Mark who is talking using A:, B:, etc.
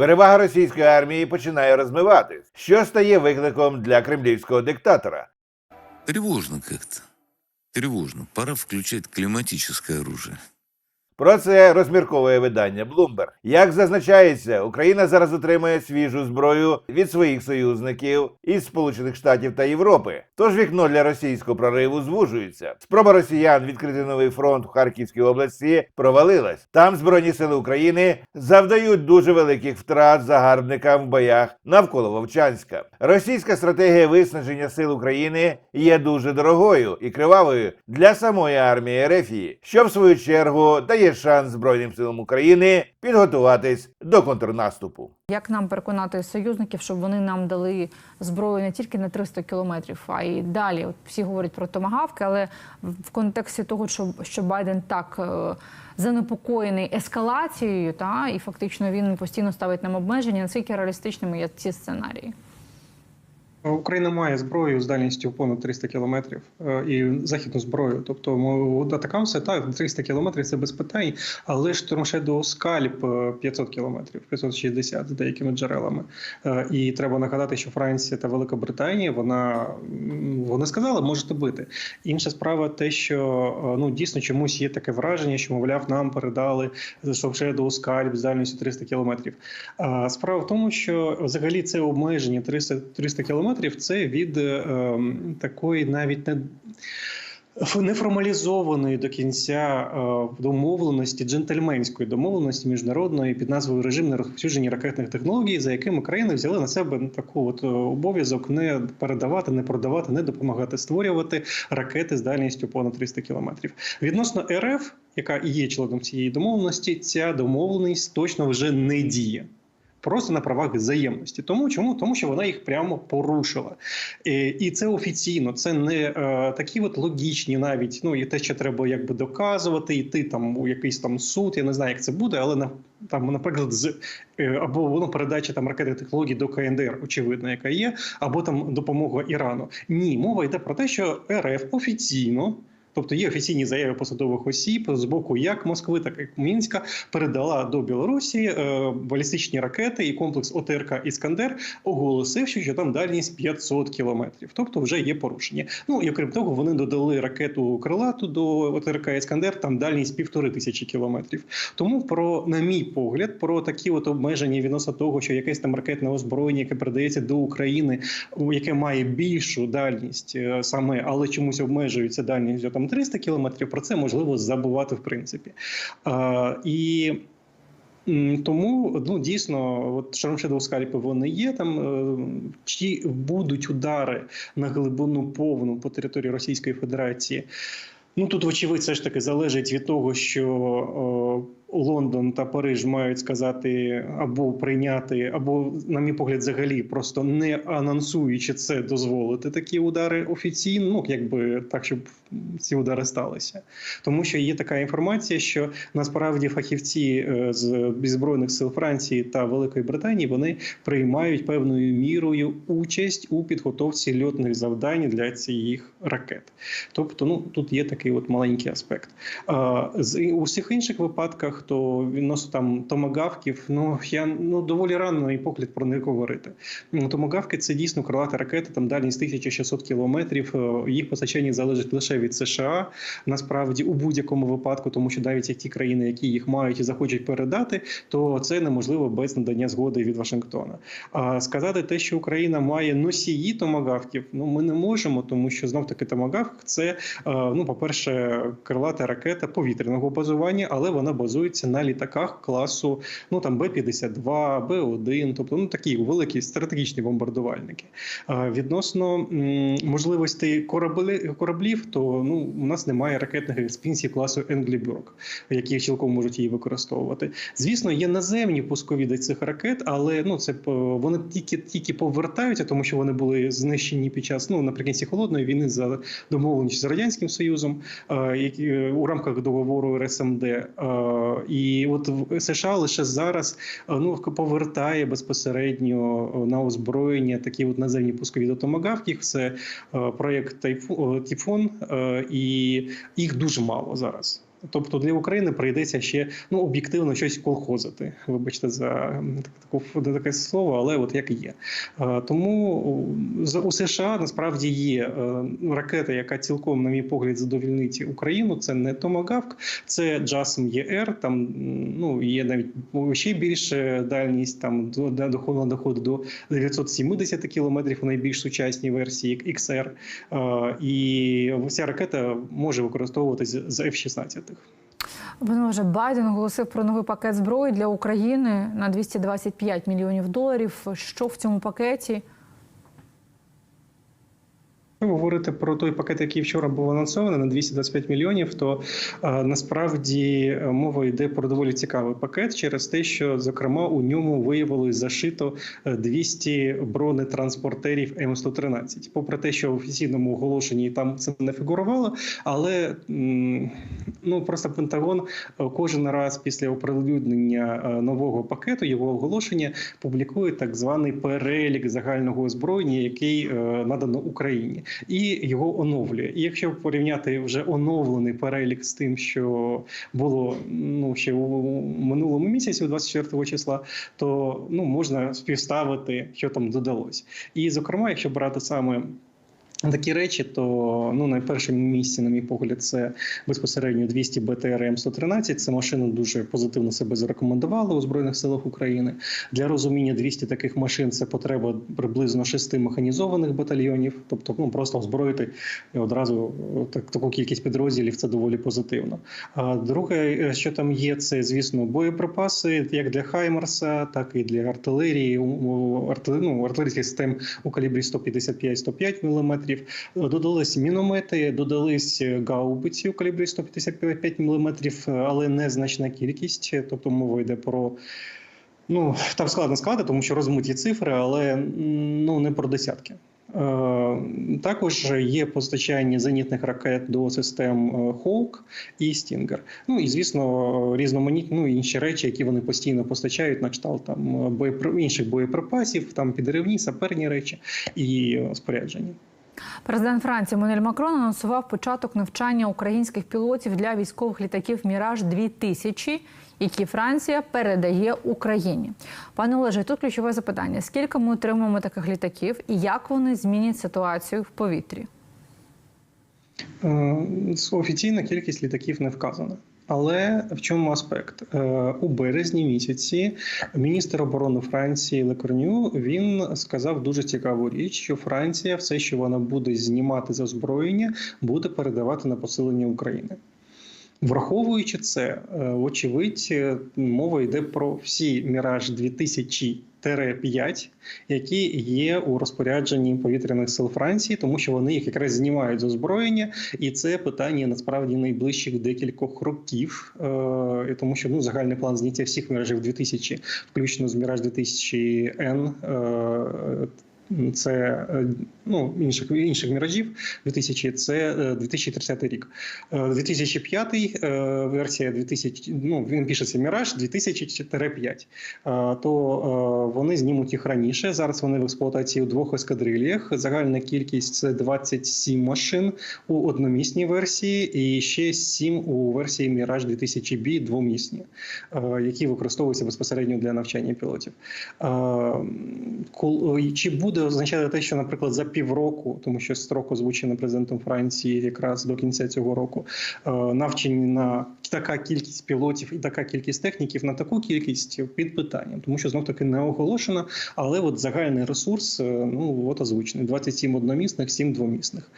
A: Перевага російської армії починає розмиватись, що стає викликом для кремлівського диктатора.
B: Тревожно как-то. Тревожно. Пора включать климатическое оружие.
A: Про це розмірковує видання Bloomberg. Як зазначається, Україна зараз отримує свіжу зброю від своїх союзників із Сполучених Штатів та Європи. Тож вікно для російського прориву звужується. Спроба росіян відкрити новий фронт в Харківській області провалилась. Там збройні сили України завдають дуже великих втрат загарбникам в боях навколо Вовчанська. Російська стратегія виснаження сил України є дуже дорогою і кривавою для самої армії Ерефії, що в свою чергу дає шанс Збройним силам України підготуватись до контрнаступу.
C: Як нам переконати союзників, щоб вони нам дали зброю не тільки на 300 кілометрів, а й далі? От всі говорять про томагавки, але в контексті того, що, що Байден так е, занепокоєний ескалацією, та і фактично він постійно ставить нам обмеження, наскільки реалістичними є ці сценарії?
D: Україна має зброю з дальністю понад 300 кілометрів е, і західну зброю. Тобто атакамси так 300 кілометрів це без питань, але ж Shadow скальп 500 кілометрів, 560 з деякими джерелами. Е, І треба нагадати, що Франція та Велика Британія вона вони сказали, можете бити. Інша справа, те, що е, ну дійсно чомусь є таке враження, що мовляв, нам передали Shadow скальп з дальністю 300 кілометрів. Справа в тому, що взагалі це обмеження 300, 300 кілометрів це від е, ем, такої навіть не. Неформалізованої до кінця е, домовленості, джентльменської домовленості міжнародної під назвою режим на розповсюдження ракетних технологій, за якими країни взяли на себе таку от е, обов'язок не передавати, не продавати, не допомагати створювати ракети з дальністю понад 300 кілометрів. Відносно РФ, яка і є членом цієї домовленості, ця домовленість точно вже не діє. Просто на правах взаємності. Тому чому? Тому що вона їх прямо порушила. І, і це офіційно, це не е, такі от логічні, навіть ну і те, що треба якби доказувати, йти там у якийсь там суд. Я не знаю, як це буде, але на там, наприклад, з е, або воно передача там ракетних технологій до КНДР, очевидно, яка є, або там допомога Ірану. Ні, мова йде про те, що РФ офіційно. Тобто є офіційні заяви посадових осіб з боку як Москви, так і Мінська передала до Білорусі е, балістичні ракети і комплекс ОТРК Іскандер, оголосивши, що там дальність 500 кілометрів. Тобто вже є порушення. Ну і окрім того, вони додали ракету крилату до ОТРК Іскандер, там дальність півтори тисячі кілометрів. Тому про, на мій погляд, про такі от обмеження відносно того, що якесь там ракетне озброєння, яке передається до України, яке має більшу дальність е, саме, але чомусь обмежується дальність 300 кілометрів. Про це можливо забувати в принципі. А, і тому ну дійсно, от Шармшедов скальпи вони є там. е, Чи будуть удари на глибину повну по території Російської Федерації? Ну тут, вочевидь, все ж таки залежить від того, що о, Лондон та Париж мають сказати або прийняти, або, на мій погляд, взагалі просто не анонсуючи це, дозволити такі удари офіційно, ну якби так, щоб ці удари сталися. Тому що є така інформація, що насправді фахівці е, з збройних сил Франції та Великої Британії вони приймають певною мірою участь у підготовці льотних завдань для цих ракет. Тобто, ну тут є такий от маленький аспект. З у всіх інших випадках, то відносно там томагавків, ну я ну доволі рано мій погляд про них говорити. Ну, Томагавки це дійсно крилата ракета, там дальність 1600 кілометрів. Е, Їх постачання залежить лише від США. Насправді, у будь-якому випадку, тому що навіть як ті країни, які їх мають і захочуть передати, то це неможливо без надання згоди від Вашингтона. А сказати те, що Україна має носії томагавків, ну ми не можемо, тому що знов таки томагавк це е, ну, по перше, крилата ракета повітряного базування, але вона базується на літаках класу ну там Б-52, Б-1, тобто ну такі великі стратегічні бомбардувальники. Відносно м, можливостей кораблі, кораблів, то ну у нас немає ракетних експансій класу Енглібюрг, які цілком можуть її використовувати. Звісно, є наземні пускові до цих ракет, але ну це п- вони тільки тільки повертаються, тому що вони були знищені під час ну наприкінці холодної війни за домовленістю з радянським союзом, е, які е, у рамках договору РСМД. І от в США лише зараз е, ну повертає безпосередньо е, на озброєння такі от наземні пускові до томагавків. Це проєкт е, Тіфон, е, і їх дуже мало зараз. Тобто для України прийдеться ще ну об'єктивно щось колхозити. Вибачте за таку таке слово, але от як є. Тому у США насправді є е, ракета, яка цілком, на мій погляд, задовільнить Україну. Це не Томагавк, це JASM ER, Там ну є навіть ще більше дальність там до до доходу доходу до 970 кілометрів у найбільш сучасній версії XR. І ця ракета може використовуватися з F-16.
C: Пане вже Байден оголосив про новий пакет зброї для України на 225 мільйонів доларів. Що в цьому пакеті?
D: Якщо говорити про той пакет, який вчора був анонсований на 225 мільйонів, то е, насправді е, мова йде про доволі цікавий пакет через те, що зокрема у ньому виявилось зашито е, 200 бронетранспортерів М113. Попри те, що в офіційному оголошенні там це не фігурувало, але ну просто Пентагон е, кожен раз після оприлюднення е, нового пакету його оголошення публікує так званий перелік загального озброєння, який е, надано Україні, і його оновлює. І якщо порівняти вже оновлений перелік з тим, що було ну ще у минулому місяці, 24 числа, то ну можна співставити, що там додалось. І зокрема, якщо брати саме. Такі речі, то ну на першому місці, на мій погляд, це безпосередньо 200 БТР М113. Це машина дуже позитивно себе зарекомендувала у збройних силах України. Для розуміння 200 таких машин це потреба приблизно шести механізованих батальйонів. Тобто, ну просто озброїти одразу так таку кількість підрозділів. Це доволі позитивно. А друге, е, що там є, це звісно боєприпаси, як для Хаймерса, так і для артилерії. у- ну, артилерійських систем у калібрі 155-105 мм. Додались міномети, додались гаубиці у калібрі 155 мм, але незначна кількість. Тобто мова йде про. Ну, там складно сказати, тому що розмиті цифри, але ну не про десятки. Е, Також є постачання зенітних ракет до систем е, Hawk і Stinger. Ну і звісно, різноманітні ну, інші речі, які вони постійно постачають на кшталт там боєпри... інших боєприпасів, там підривні, саперні речі і е, спорядження.
C: Президент Франції Мануель Макрон анонсував початок навчання українських пілотів для військових літаків Міраж 2000 які Франція передає Україні. Пане Олеже, тут ключове запитання: скільки ми отримаємо таких літаків і як вони змінять ситуацію в повітрі?
D: Е, Офіційна кількість літаків не вказана. Але в чому аспект Е, у березні місяці міністр оборони Франції Лекорню він сказав дуже цікаву річ, що Франція все, що вона буде знімати за озброєння, буде передавати на посилення України. Враховуючи це, е, вочевидь, е, мова йде про всі Міраж 2000-5, які є у розпорядженні повітряних сил Франції, тому що вони їх якраз знімають з озброєння, і це питання насправді найближчих декількох років, е, тому що ну загальний план зняття всіх міражів 2000, включно з Міраж 2000 Н. е, Це е, ну інших інших міражів 2000 – це е, 2030 рік. Е, 2005 е, версія 2000, ну він пишеться Міраж 2000-5, Е, то вони знімуть їх раніше. Зараз вони в експлуатації у двох ескадрильях. Загальна кількість це 27 машин у одномісній версії, і ще 7 у версії Міраж 2000 b двомісні, які використовуються безпосередньо для навчання пілотів. Чи буде означати те, що, наприклад, за півроку, тому що строк озвучений президентом Франції якраз до кінця цього року, е, навчені на така кількість пілотів і така кількість техніків на таку кількість під питанням, тому що знов таки не оголошено, але от загальний ресурс, е, ну от озвучений: 27 одномісних, 7 двомісних.